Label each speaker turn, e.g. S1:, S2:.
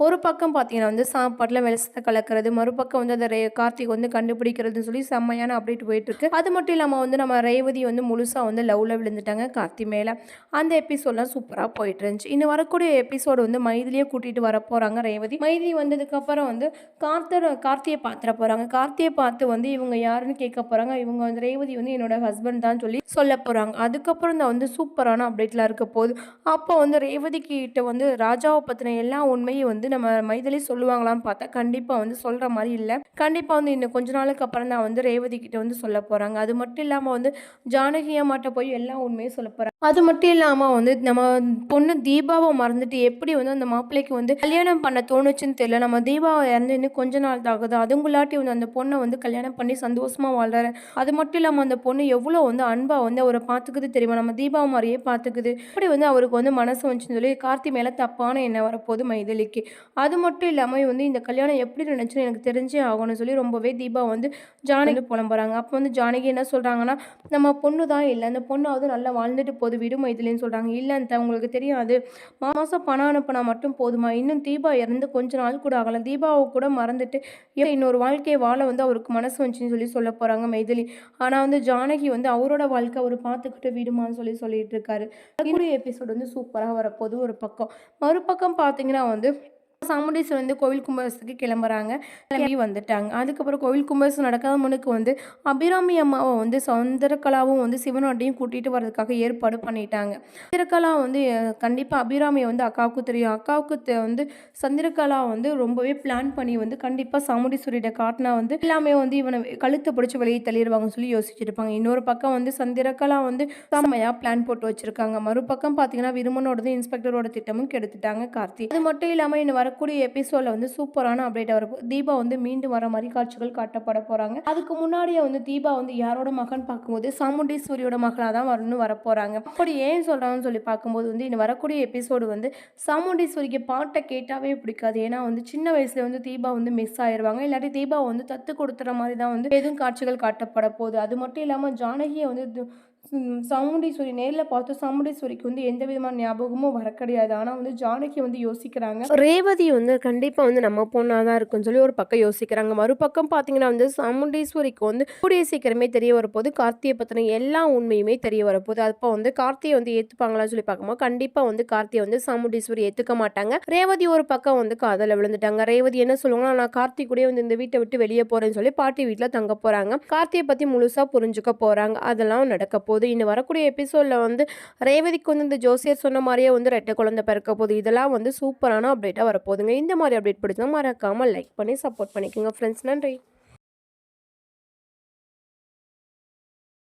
S1: ஒரு பக்கம் பார்த்தீங்கன்னா வந்து சாப்பாட்டில் விஷத்தை கலக்கிறது மறுபக்கம் வந்து அதை ரே கார்த்திக் வந்து கண்டுபிடிக்கிறதுன்னு சொல்லி செம்மையான அப்டேட் போயிட்டுருக்கு. அது மட்டும் இல்லாமல் வந்து நம்ம ரேவதி வந்து முழுசாக வந்து லவ்வில் விழுந்துட்டாங்க. கார்த்தி மேலே அந்த எபிசோட்லாம் சூப்பராக போயிட்டு இருந்துச்சு. இன்னும் வரக்கூடிய எபிசோடு வந்து மைதிலியே கூட்டிகிட்டு வர போகிறாங்க ரேவதி. மைதிலி வந்ததுக்கப்புறம் வந்து கார்த்தர் கார்த்தியை பார்த்துட போகிறாங்க கார்த்தியை பார்த்து வந்து இவங்க யாருன்னு கேட்க போகிறாங்க இவங்க வந்து ரேவதி வந்து என்னோட ஹஸ்பண்ட் தான் சொல்லி சொல்ல போகிறாங்க அதுக்கப்புறம் தான் வந்து சூப்பரான அப்டேட்லாம் இருக்க போகுது. அப்போ வந்து ரேவதி கிட்ட வந்து ராஜாவை பற்றின எல்லா உண்மையும் வந்து நம்ம மைதிலி சொல்லுவாங்களான்னு பார்த்தா கண்டிப்பாக வந்து சொல்கிற மாதிரி இல்லை. கண்டிப்பாக வந்து இன்னும் கொஞ்ச நாளுக்கு அப்புறம் தான் வந்து ரேவதி கிட்ட வந்து சொல்ல போகிறாங்க அது மட்டும் இல்லாமல் வந்து ஜானகி அம்மாட்ட போய் எல்லா உண்மையும் சொல்ல போகிறாங்க அது மட்டும் இல்லாமல் வந்து நம்ம பொண்ணு தீபாவை மறந்துட்டு எப்படி வந்து அந்த மாப்பிள்ளைக்கு வந்து கல்யாணம் பண்ண தோணுச்சுன்னு தெரியல. நம்ம தீபாவை இறந்து இன்னும் கொஞ்ச நாள் தான் ஆகுது அதுங்குள்ளாட்டி வந்து அந்த பொண்ணை வந்து கல்யாணம் பண்ணி சந்தோஷமாக வாழ்கிற அது மட்டும் இல்லாமல் அந்த பொண்ணு எவ்வளோ வந்து அன்பாக வந்து அவரை பார்த்துக்குது தெரியுமா? நம்ம தீபாவை மாதிரியே பார்த்துக்குது. அப்படி வந்து அவருக்கு வந்து மனசு வந்துச்சுன்னு சொல்லி கார்த்தி மேலே தப்பான என்ன வரப்போகுது மைதிலிக்கு. அது மட்டும் இல்லாமல் வந்து இந்த கல்யாணம் எப்படி நினச்சுன்னு எனக்கு தெரிஞ்சே ஆகணும்னு சொல்லி ரொம்பவே தீபா வந்து ஜானகி புலம்புறாங்க. அப்போ வந்து ஜானகி என்ன சொல்கிறாங்கன்னா நம்ம பொண்ணு தான் இல்லை அந்த பொண்ணாவது நல்லா வாழ்ந்துட்டு போது விடு மைதிலின்னு சொல்கிறாங்க இல்லை அந்த உங்களுக்கு தெரியாது. மாதம் பணம் அனுப்பினா மட்டும் போதுமா? இன்னும் தீபா இறந்து கொஞ்ச நாள் கூட ஆகலாம் தீபாவை கூட மறந்துட்டு இன்னொரு வாழ்க்கையை வாழ வந்து அவருக்கு மனசு வந்துச்சுன்னு சொல்லி சொல்ல போகிறாங்க மைதிலி. ஆனால் வந்து ஜானகி வந்து அவரோட வாழ்க்கை அவர் பார்த்துக்கிட்டு விடுமான்னு சொல்லி சொல்லிட்டு இருக்காரு. இன்னொரு எபிசோடு வந்து சூப்பராக வரப்போகுது ஒரு பக்கம். மறுபக்கம் பார்த்தீங்கன்னா வந்து சாமுண்டீஸ்வரர் வந்து கோவில் கும்பாபிஷேகத்துக்கு கிளம்புறாங்க. கிளம்பி வந்துட்டாங்க. அதுக்கப்புறம் கோவில் கும்பாபிஷேகம் நடக்காத முனுக்கு வந்து அபிராமி அம்மாவை வந்து சந்திரகலாவும் வந்து சிவனாட்டையும் கூட்டிகிட்டு வர்றதுக்காக ஏற்பாடு பண்ணிட்டாங்க. சந்திரகலா வந்து கண்டிப்பாக அபிராமியை வந்து அக்காவுக்கு தெரியும். அக்காவுக்கு வந்து சந்திரகலா வந்து ரொம்பவே பிளான் பண்ணி வந்து கண்டிப்பாக சாமுண்டீஸ்வரியிட காட்டினா வந்து எல்லாமே வந்து இவனை கழுத்தை பிடிச்சி வெளியே தள்ளிடுவாங்கன்னு சொல்லி யோசிச்சிருப்பாங்க. இன்னொரு பக்கம் வந்து சந்திரகலா வந்து செம்மையாக பிளான் போட்டு வச்சுருக்காங்க. மறுபக்கம் பார்த்தீங்கன்னா விருமனோடது இன்ஸ்பெக்டரோட திட்டமும் கெடுத்துட்டாங்க கார்த்தி. அது மட்டும் இல்லாமல் இன்னும் வரக்கூடிய எபிசோடில் வந்து சூப்பரான அப்டேட் வரப்போ தீபா வந்து மீண்டும் வர மாதிரி காட்சிகள் காட்டப்பட போகிறாங்க அதுக்கு முன்னாடியே வந்து தீபா வந்து யாரோட மகன் பார்க்கும்போது சாமுண்டீஸ்வரியோட மகளாக தான் வரணும்னு வரப்போகிறாங்க அப்படி ஏன் சொல்கிறாங்கன்னு சொல்லி பார்க்கும்போது வந்து இன்னும் வரக்கூடிய எபிசோடு வந்து சாமுண்டீஸ்வரிக்கு பாட்டை கேட்டாவே பிடிக்காது. ஏன்னா வந்து சின்ன வயசுல வந்து தீபா வந்து மிஸ் ஆயிடுவாங்க இல்லாட்டி தீபா வந்து தத்து கொடுத்துற மாதிரி தான் வந்து எதுவும் காட்சிகள் காட்டப்பட போகுது. அது மட்டும் இல்லாமல் ஜானகியை வந்து சாமுண்டீஸ்வரி நேரில் பார்த்து சாமுண்டீஸ்வரிக்கு வந்து எந்த விதமான ஞாபகமும் வர கிடையாது ஆனால் வந்து ஜானகி வந்து யோசிக்கிறாங்க. ரேவதி வந்து கண்டிப்பாக வந்து நம்ம பொண்ணாக தான் இருக்குன்னு சொல்லி ஒரு பக்கம் யோசிக்கிறாங்க. மறுபக்கம் பார்த்தீங்கன்னா வந்து சாமுண்டீஸ்வரிக்கு வந்து கூடிய சீக்கிரமே தெரிய வரப்போது கார்த்தியை பற்றின எல்லா உண்மையுமே தெரிய வரப்போது அப்போ வந்து கார்த்தியை வந்து ஏற்றுப்பாங்களான்னு சொல்லி பார்க்கும்போது கண்டிப்பாக வந்து கார்த்தியை வந்து சாமுண்டீஸ்வரி ஏற்றுக்க மாட்டாங்க. ரேவதி ஒரு பக்கம் வந்து காதலில் விழுந்துட்டாங்க. ரேவதி என்ன சொல்லுவாங்கன்னா நான் கார்த்தி கூட வந்து இந்த வீட்டை விட்டு வெளியே போகிறேன்னு சொல்லி பாட்டி வீட்டில் தங்க போகிறாங்க கார்த்தியை பற்றி முழுசாக புரிஞ்சுக்க போகிறாங்க அதெல்லாம் நடக்க போகுது இன்னும் வரக்கூடிய எபிசோடில் வந்து ரேவதிக்கு வந்து இந்த ஜோசியர் சொன்ன மாதிரியே வந்து ரெட்டை குழந்தை பிறக்க போகுது. இதெல்லாம் வந்து சூப்பரான அப்டேட்டாக வரப்போகுதுங்க. இந்த மாதிரி அப்டேட் பிடிச்சா மறக்காமல் லைக் பண்ணி சப்போர்ட் பண்ணிக்கோங்க ஃப்ரெண்ட்ஸ் நன்றி.